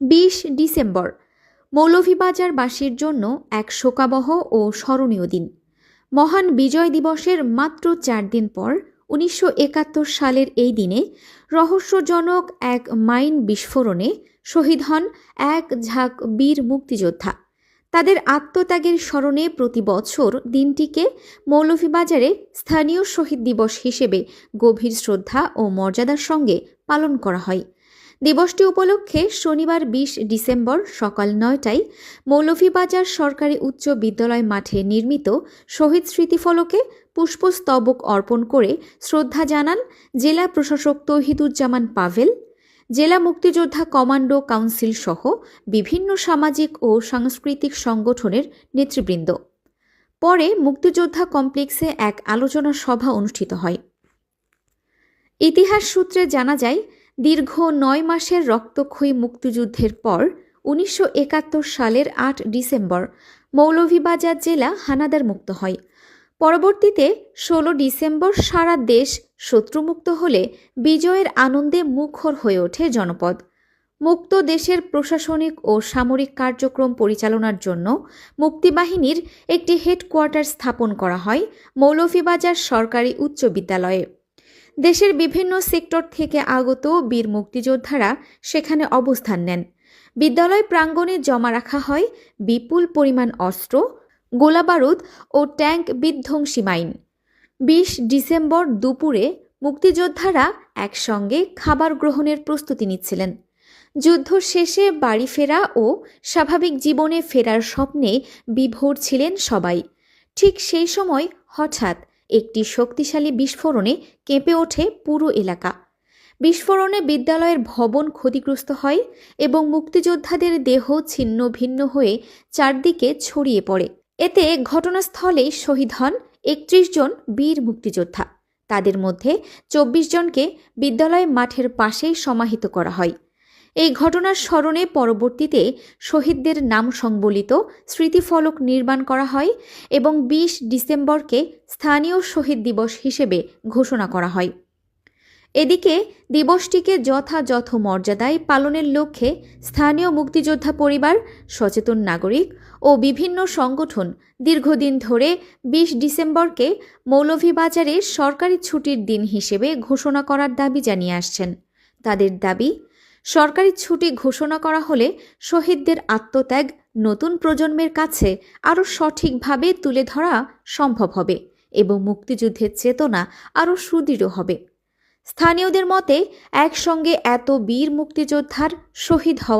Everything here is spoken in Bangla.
বিশ ডিসেম্বর মৌলভীবাজারবাসীর জন্য এক শোকাবহ ও স্মরণীয় দিন। মহান বিজয় দিবসের মাত্র চার দিন পর উনিশশো একাত্তর সালের এই দিনে রহস্যজনক এক মাইন বিস্ফোরণে শহীদ হন এক ঝাঁক বীর মুক্তিযোদ্ধা। তাদের আত্মত্যাগের স্মরণে প্রতি বছর দিনটিকে মৌলভীবাজারে স্থানীয় শহীদ দিবস হিসেবে গভীর শ্রদ্ধা ও মর্যাদার সঙ্গে পালন করা হয়। দিবসটি উপলক্ষে শনিবার বিশ ডিসেম্বর সকাল নয়টায় মৌলভীবাজার সরকারি উচ্চ বিদ্যালয় মাঠে নির্মিত শহীদ স্মৃতিফলকে পুষ্পস্তবক অর্পণ করে শ্রদ্ধা জানান জেলা প্রশাসক তৌহিদুজ্জামান পাভেল, জেলা মুক্তিযোদ্ধা কমান্ডো কাউন্সিল সহ বিভিন্ন সামাজিক ও সাংস্কৃতিক সংগঠনের নেতৃবৃন্দ। পরে মুক্তিযোদ্ধা কমপ্লেক্সে এক আলোচনা সভা অনুষ্ঠিত হয়। ইতিহাস সূত্রে জানা যায় দীর্ঘ নয় মাসের রক্তক্ষয়ী মুক্তিযুদ্ধের পর উনিশশো একাত্তর সালের আট ডিসেম্বর মৌলভীবাজার জেলা হানাদার মুক্ত হয়। পরবর্তীতে ষোলো ডিসেম্বর সারা দেশ শত্রুমুক্ত হলে বিজয়ের আনন্দে মুখর হয়ে ওঠে জনপদ। মুক্ত দেশের প্রশাসনিক ও সামরিক কার্যক্রম পরিচালনার জন্য মুক্তিবাহিনীর একটি হেডকোয়ার্টার স্থাপন করা হয় মৌলভীবাজার সরকারি উচ্চ বিদ্যালয়ে। দেশের বিভিন্ন সেক্টর থেকে আগত বীর মুক্তিযোদ্ধারা সেখানে অবস্থান নেন। বিদ্যালয় প্রাঙ্গণে জমা রাখা হয় বিপুল পরিমাণ অস্ত্র, গোলাবারুদ ও ট্যাঙ্ক বিধ্বংসী মাইন। বিশ ডিসেম্বর দুপুরে মুক্তিযোদ্ধারা একসঙ্গে খাবার গ্রহণের প্রস্তুতি নিচ্ছিলেন। যুদ্ধ শেষে বাড়ি ফেরা ও স্বাভাবিক জীবনে ফেরার স্বপ্নে বিভোর ছিলেন সবাই। ঠিক সেই সময় হঠাৎ একটি শক্তিশালী বিস্ফোরণে কেঁপে ওঠে পুরো এলাকা। বিস্ফোরণে বিদ্যালয়ের ভবন ক্ষতিগ্রস্ত হয় এবং মুক্তিযোদ্ধাদের দেহ ছিন্ন ভিন্ন হয়ে চারদিকে ছড়িয়ে পড়ে। এতে ঘটনাস্থলেই শহীদ হন একত্রিশ জন বীর মুক্তিযোদ্ধা। তাদের মধ্যে চব্বিশ জনকে বিদ্যালয় মাঠের পাশেই সমাহিত করা হয়। এই ঘটনার স্মরণে পরবর্তীতে শহীদদের নাম সংবলিত স্মৃতিফলক নির্মাণ করা হয় এবং বিশ ডিসেম্বরকে স্থানীয় শহীদ দিবস হিসেবে ঘোষণা করা হয়। এদিকে দিবসটিকে যথাযথ মর্যাদায় পালনের লক্ষ্যে স্থানীয় মুক্তিযোদ্ধা পরিবার, সচেতন নাগরিক ও বিভিন্ন সংগঠন দীর্ঘদিন ধরে বিশ ডিসেম্বরকে মৌলভীবাজারে সরকারি ছুটির দিন হিসেবে ঘোষণা করার দাবি জানিয়ে আসছেন। তাদের দাবি সরকারি ছুটি ঘোষণা করা হলে শহীদদের আত্মত্যাগ নতুন প্রজন্মের কাছে আরও সঠিকভাবে তুলে ধরা সম্ভব হবে এবং মুক্তিযুদ্ধের চেতনা আরও সুদৃঢ় হবে। স্থানীয়দের মতে, একসঙ্গে এত বীর মুক্তিযোদ্ধার শহীদ হওয়া